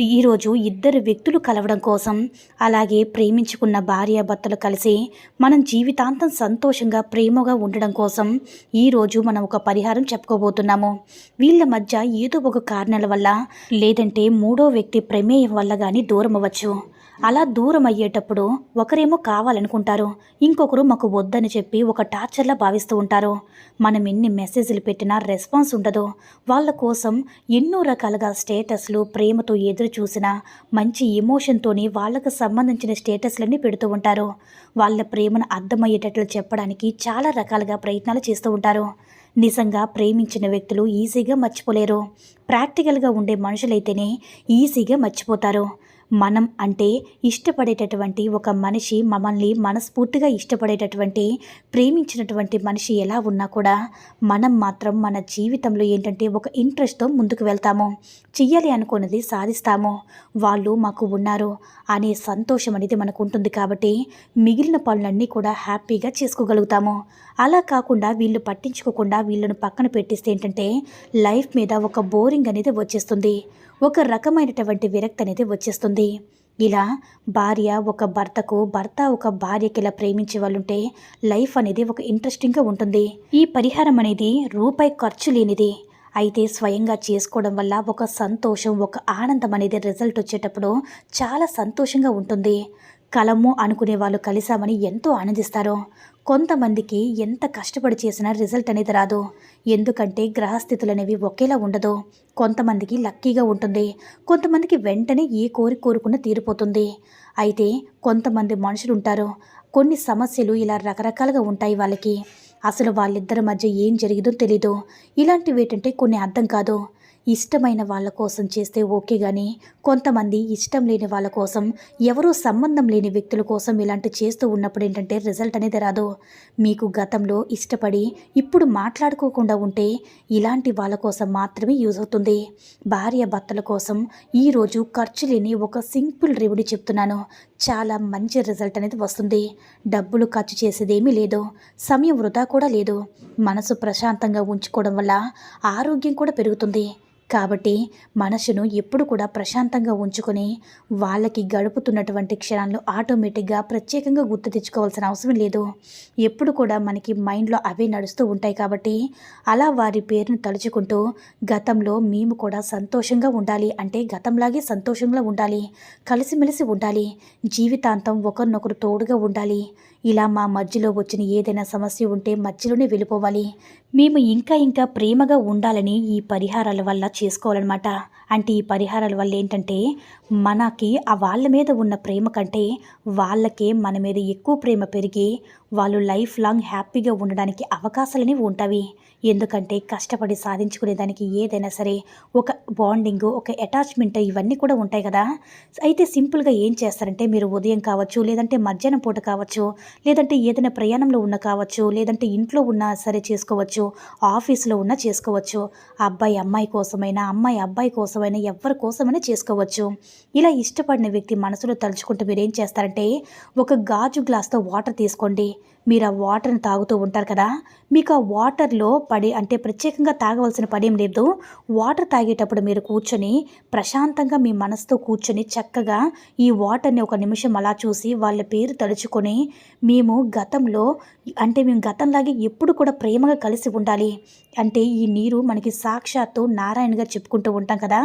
ఈరోజు ఇద్దరు వ్యక్తులు కలవడం కోసం అలాగే ప్రేమించుకున్న భార్యాభర్తలు కలిసి మనం జీవితాంతం సంతోషంగా ప్రేమగా ఉండడం కోసం ఈరోజు మనం ఒక పరిహారం చెప్పుకోబోతున్నాము. వీళ్ళ మధ్య ఏదో ఒక కారణాల వల్ల లేదంటే మూడో వ్యక్తి ప్రమేయం వల్ల కానీ దూరం అవ్వచ్చు. అలా దూరం అయ్యేటప్పుడు ఒకరేమో కావాలనుకుంటారు ఇంకొకరు మాకు వద్దని చెప్పి ఒక టార్చర్లా భావిస్తూ ఉంటారు. మనం ఎన్ని మెసేజ్లు పెట్టినా రెస్పాన్స్ ఉండదు. వాళ్ళ కోసం ఎన్నో రకాలుగా స్టేటస్లు ప్రేమతో ఎదురు చూసినా మంచి ఎమోషన్తోని వాళ్ళకు సంబంధించిన స్టేటస్లన్నీ పెడుతూ ఉంటారు. వాళ్ళ ప్రేమను అర్థమయ్యేటట్లు చెప్పడానికి చాలా రకాలుగా ప్రయత్నాలు చేస్తూ ఉంటారు. నిజంగా ప్రేమించిన వ్యక్తులు ఈజీగా మర్చిపోలేరు. ప్రాక్టికల్గా ఉండే మనుషులైతేనే ఈజీగా మర్చిపోతారు. మనం అంటే ఇష్టపడేటటువంటి ఒక మనిషి మమ్మల్ని మనస్ఫూర్తిగా ఇష్టపడేటటువంటి ప్రేమించినటువంటి మనిషి ఎలా ఉన్నా కూడా మనం మాత్రం మన జీవితంలో ఏంటంటే ఒక ఇంట్రెస్ట్తో ముందుకు వెళ్తాము. చెయ్యాలి అనుకున్నది సాధిస్తాము. వాళ్ళు మాకు ఉన్నారు అనే సంతోషం అనేది మనకు ఉంటుంది కాబట్టి మిగిలిన పనులన్నీ కూడా హ్యాపీగా చేసుకోగలుగుతాము. అలా కాకుండా వీళ్ళు పట్టించుకోకుండా వీళ్ళను పక్కన పెట్టిస్తే ఏంటంటే లైఫ్ మీద ఒక బోరింగ్ అనేది వచ్చేస్తుంది. ఒక రకమైనటువంటి విరక్తి అనేది వచ్చేస్తుంది. ఇలా భార్య ఒక భర్తకు భర్త ఒక భార్యకి ఇలా ప్రేమించే వాళ్ళుంటే లైఫ్ అనేది ఒక ఇంట్రెస్టింగ్గా ఉంటుంది. ఈ పరిహారం అనేది రూపాయి ఖర్చు లేనిది. అయితే స్వయంగా చేసుకోవడం వల్ల ఒక సంతోషం ఒక ఆనందం అనేది రిజల్ట్ వచ్చేటప్పుడు చాలా సంతోషంగా ఉంటుంది. కలము అనుకునే వాళ్ళు కలిసామని ఎంతో ఆనందిస్తారు. కొంతమందికి ఎంత కష్టపడి చేసినా రిజల్ట్ అనేది రాదు. ఎందుకంటే గ్రహస్థితులు అనేవి ఒకేలా ఉండదు. కొంతమందికి లక్కీగా ఉంటుంది. కొంతమందికి వెంటనే ఏ కోరి కోరుకున్న తీరిపోతుంది. అయితే కొంతమంది మనుషులు ఉంటారు కొన్ని సమస్యలు ఇలా రకరకాలుగా ఉంటాయి వాళ్ళకి. అసలు వాళ్ళిద్దరి మధ్య ఏం జరిగిందో తెలీదు. ఇలాంటివి ఏంటంటే కొన్ని అర్థం కాదు. ఇష్టమైన వాళ్ళ కోసం చేస్తే ఓకే కానీ కొంతమంది ఇష్టం లేని వాళ్ళ కోసం ఎవరో సంబంధం లేని వ్యక్తుల కోసం ఇలాంటి చేస్తూ ఉన్నప్పుడు ఏంటంటే రిజల్ట్ అనేది రాదు. మీకు గతంలో ఇష్టపడి ఇప్పుడు మాట్లాడుకోకుండా ఉంటే ఇలాంటి వాళ్ళ కోసం మాత్రమే యూజ్ అవుతుంది. భార్య భర్తల కోసం ఈరోజు ఖర్చు లేని ఒక సింపుల్ రెమెడీ చెప్తున్నాను. చాలా మంచి రిజల్ట్ అనేది వస్తుంది. డబ్బులు ఖర్చు చేసేదేమీ లేదు. సమయం వృధా కూడా లేదు. మనసు ప్రశాంతంగా ఉంచుకోవడం వల్ల ఆరోగ్యం కూడా పెరుగుతుంది. కాబట్టి మనసును ఎప్పుడు కూడా ప్రశాంతంగా ఉంచుకొని వాళ్ళకి గడుపుతున్నటువంటి క్షణాలను ఆటోమేటిక్గా ప్రత్యేకంగా గుర్తు తెచ్చుకోవాల్సిన అవసరం లేదు. ఎప్పుడు కూడా మనకి మైండ్లో అవే నడుస్తూ ఉంటాయి కాబట్టి అలా వారి పేరును తలుచుకుంటూ గతంలో మేము కూడా సంతోషంగా ఉండాలి అంటే గతంలాగే సంతోషంగా ఉండాలి కలిసిమెలిసి ఉండాలి జీవితాంతం ఒకరినొకరు తోడుగా ఉండాలి. ఇలా మా మధ్యలో వచ్చిన ఏదైనా సమస్య ఉంటే మధ్యలోనే వెళ్ళిపోవాలి. మేము ఇంకా ఇంకా ప్రేమగా ఉండాలని ఈ పరిహారాల వల్ల చేసుకోవాలన్నమాట. అంటే ఈ పరిహారాల వల్ల ఏంటంటే మనకి ఆ వాళ్ళ మీద ఉన్న ప్రేమ కంటే వాళ్ళకే మన మీద ఎక్కువ ప్రేమ పెరిగి వాళ్ళు లైఫ్ లాంగ్ హ్యాపీగా ఉండడానికి అవకాశాలని ఉంటాయి ఎందుకంటే కష్టపడి సాధించుకునే దానికి ఏదైనా సరే ఒక బాండింగ్ ఒక అటాచ్మెంట్ ఇవన్నీ కూడా ఉంటాయి కదా. అయితే సింపుల్గా ఏం చేస్తారంటే మీరు ఉదయం కావచ్చు లేదంటే మధ్యాహ్నం పూట కావచ్చు లేదంటే ఏదైనా ప్రయాణంలో ఉన్న కావచ్చు లేదంటే ఇంట్లో ఉన్నా సరే చేసుకోవచ్చు ఆఫీస్లో ఉన్నా చేసుకోవచ్చు. అబ్బాయి అమ్మాయి కోసమైనా అమ్మాయి అబ్బాయి కోసం కోసమైనా ఎవరి కోసమైనా చేసుకోవచ్చు. ఇలా ఇష్టపడిన వ్యక్తి మనసులో తలుచుకుంటూ మీరు ఏం చేస్తారంటే ఒక గాజు గ్లాస్తో వాటర్ తీసుకోండి. మీరు ఆ వాటర్ని తాగుతూ ఉంటారు కదా? మీకు ఆ వాటర్లో పడి అంటే ప్రత్యేకంగా తాగవలసిన పని ఏం లేదు. వాటర్ తాగేటప్పుడు మీరు కూర్చొని ప్రశాంతంగా మీ మనసుతో కూర్చొని చక్కగా ఈ వాటర్ని ఒక నిమిషం అలా చూసి వాళ్ళ పేరు తలుచుకొని మేము గతంలో అంటే మేము గతంలాగే ఎప్పుడు కూడా ప్రేమగా కలిసి ఉండాలి. అంటే ఈ నీరు మనకి సాక్షాత్తు నారాయణగా చెప్పుకుంటూ ఉంటాం కదా?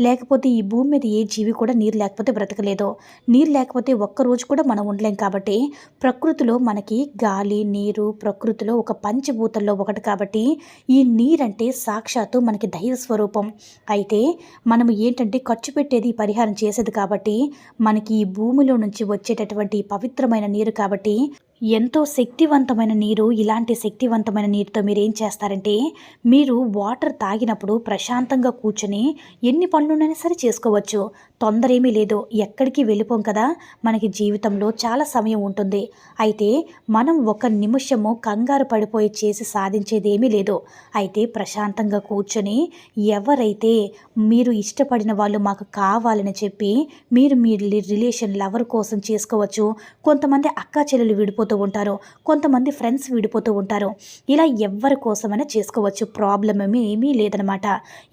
లేకపోతే ఈ భూమి మీద ఏ జీవి కూడా నీరు లేకపోతే బ్రతకలేదు. నీరు లేకపోతే ఒక్క రోజు కూడా మనం ఉండలేం కాబట్టి ప్రకృతిలో మనకి గాలి నీరు ప్రకృతిలో ఒక పంచభూతంలో ఒకటి కాబట్టి ఈ నీరంటే సాక్షాత్తు మనకి దైవ స్వరూపం. అయితే మనం ఏంటంటే ఖర్చు పెట్టేది పరిహారం చేసేది కాబట్టి మనకి ఈ భూమిలో నుంచి వచ్చేటటువంటి పవిత్రమైన నీరు కాబట్టి ఎంతో శక్తివంతమైన నీరు ఇలాంటి శక్తివంతమైన నీరుతో మీరు ఏం చేస్తారంటే మీరు వాటర్ తాగినప్పుడు ప్రశాంతంగా కూర్చొని ఎన్ని పనులునైనా సరే చేసుకోవచ్చు. తొందర ఏమీ లేదు. ఎక్కడికి వెళ్ళిపోం కదా? మనకి జీవితంలో చాలా సమయం ఉంటుంది. అయితే మనం ఒక నిమిషము కంగారు పడిపోయి చేసి సాధించేది ఏమీ లేదు. అయితే ప్రశాంతంగా కూర్చొని ఎవరైతే మీరు ఇష్టపడిన వాళ్ళు మాకు కావాలని చెప్పి మీరు మీ రిలేషన్ లవర్ కోసం చేసుకోవచ్చు? కొంతమంది అక్కా చెల్లెలు విడిపోతూ ఉంటారు కొంతమంది ఫ్రెండ్స్ విడిపోతూ ఉంటారు ఇలా ఎవరి కోసమైనా చేసుకోవచ్చు. ప్రాబ్లం ఏమీ ఏమీ లేదనమాట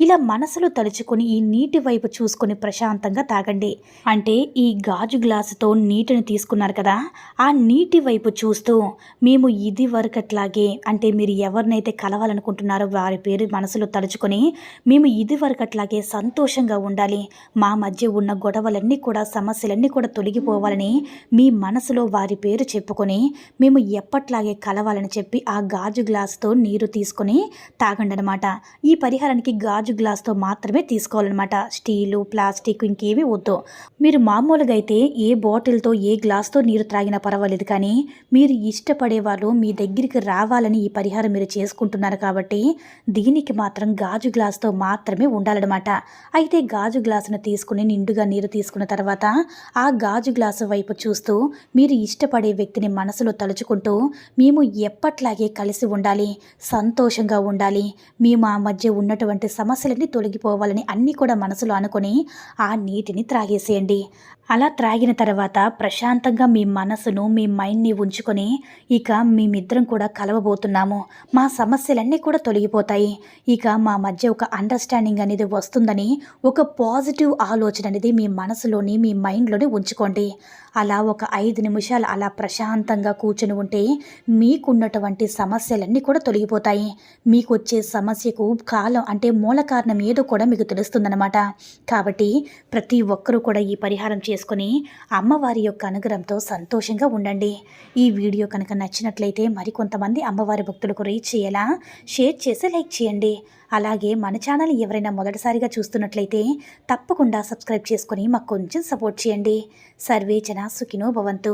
ఇలా మనసులో తలుచుకొని ఈ నీటి వైపు చూసుకొని ప్రశాంతంగా తాగండి. అంటే ఈ గాజు గ్లాసుతో నీటిని తీసుకున్నారు కదా ఆ నీటి వైపు చూస్తూ మేము ఇది వరకట్లాగే అంటే మీరు ఎవరినైతే కలవాలనుకుంటున్నారో వారి పేరు మనసులో తలుచుకొని మేము ఇది వరకట్లాగే సంతోషంగా ఉండాలి. మా మధ్య ఉన్న గొడవలన్నీ కూడా సమస్యలన్నీ కూడా తొలగిపోవాలని మీ మనసులో వారి పేరు చెప్పుకొని మేము ఎప్పట్లాగే కలవాలని చెప్పి ఆ గాజు గ్లాస్తో నీరు తీసుకొని తాగండి అనమాట ఈ పరిహారానికి గాజు గ్లాస్తో మాత్రమే తీసుకోవాలన్నమాట. స్టీలు ప్లాస్టిక్ ఇంకేవి వద్దు. మీరు మామూలుగా అయితే ఏ బాటిల్తో ఏ గ్లాస్తో నీరు త్రాగినా పర్వాలేదు కానీ మీరు ఇష్టపడే వాళ్ళు మీ దగ్గరికి రావాలని ఈ పరిహారం మీరు చేసుకుంటున్నారు కాబట్టి దీనికి మాత్రం గాజు గ్లాస్తో మాత్రమే ఉండాలన్నమాట. అయితే గాజు గ్లాసును తీసుకుని నిండుగా నీరు తీసుకున్న తర్వాత ఆ గాజు గ్లాసు వైపు చూస్తూ మీరు ఇష్టపడే వ్యక్తిని మనసులో తలుచుకుంటూ మేము ఎప్పట్లాగే కలిసి ఉండాలి సంతోషంగా ఉండాలి. మేము ఆ మధ్య ఉన్నటువంటి సమస్యలన్నీ తొలగిపోవాలని అన్నీ కూడా మనసులో అనుకొని ఆ నీటిని త్రాగేసేయండి. అలా త్రాగిన తర్వాత ప్రశాంతంగా మీ మనసును మీ మైండ్ని ఉంచుకొని ఇక మేమిద్దరం కూడా కలవబోతున్నాము. మా సమస్యలన్నీ కూడా తొలగిపోతాయి. ఇక మా మధ్య ఒక అండర్స్టాండింగ్ అనేది వస్తుందని ఒక పాజిటివ్ ఆలోచన అనేది మీ మనసులోని మీ మైండ్లోనే ఉంచుకోండి. అలా ఒక ఐదు నిమిషాలు అలా ప్రశాంతంగా ప్రశాంతంగా కూర్చొని ఉంటే మీకున్నటువంటి సమస్యలన్నీ కూడా తొలగిపోతాయి. మీకు వచ్చే సమస్యకు కాలం అంటే మూల కారణం ఏదో కూడా మీకు తెలుస్తుందన్నమాట. కాబట్టి ప్రతి ఒక్కరూ కూడా ఈ పరిహారం చేసుకొని అమ్మవారి యొక్క అనుగ్రహంతో సంతోషంగా ఉండండి. ఈ వీడియో కనుక నచ్చినట్లయితే మరికొంతమంది అమ్మవారి భక్తులకు రీచ్ చేయాలా షేర్ చేసి లైక్ చేయండి. అలాగే మన ఛానల్ ఎవరైనా మొదటిసారిగా చూస్తున్నట్లయితే తప్పకుండా సబ్స్క్రైబ్ చేసుకొని మాకు కొంచెం సపోర్ట్ చేయండి. సర్వేచన సుఖినో భవంతు.